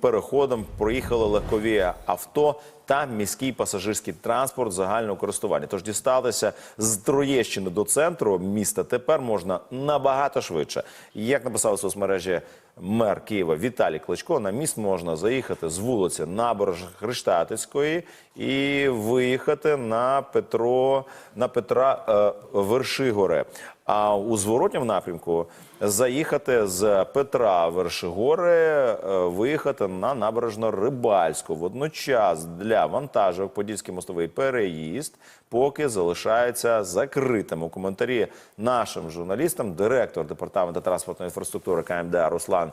Переходом проїхали легкові авто та міський пасажирський транспорт загального користування. Тож дістатися з Троєщини до центру міста тепер можна набагато швидше. Як написав у соцмережі мер Києва Віталій Кличко, на міст можна заїхати з вулиці Набережної Хрештатицької і виїхати на Петро на Петра е, Вершигоре. А у зворотньому напрямку заїхати з Петра Вершигори, е, виїхати на набережно Рибальську. Водночас для вантажок Подільський мостовий переїзд поки залишається закритим. У коментарі нашим журналістам директор департаменту транспортної інфраструктури КМДА Руслан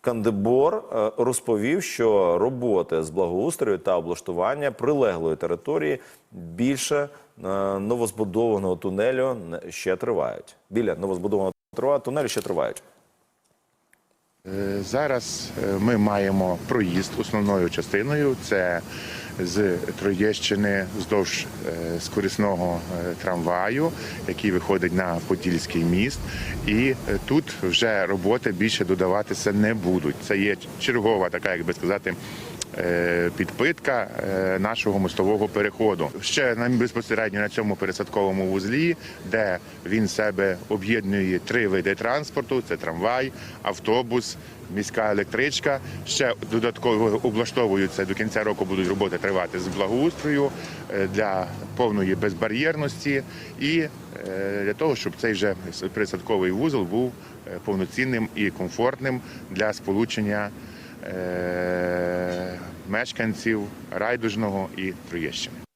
Кандебор е, розповів, що роботи з благоустрою та облаштування прилеглої території більше е, новозбудованого тунелю не- ще тривають. Біля новозбудованого тунелю ще тривають. Е, Зараз ми маємо проїзд основною частиною. Це з Троєщини вздовж е, скорисного е, трамваю, який виходить на Подільський міст. І е, тут вже роботи більше додаватися не будуть. Це є чергова така, як би сказати. Е, Підпитка е, нашого мостового переходу ще на безпосередньо на цьому пересадковому вузлі, де він себе об'єднує три види транспорту: це трамвай, автобус, міська електричка. Ще додатково облаштовуються до кінця року будуть роботи тривати з благоустрою е, для повної безбар'єрності і для того, щоб цей же пересадковий вузол був повноцінним і комфортним для сполучення мешканців Райдужного і Троєщини.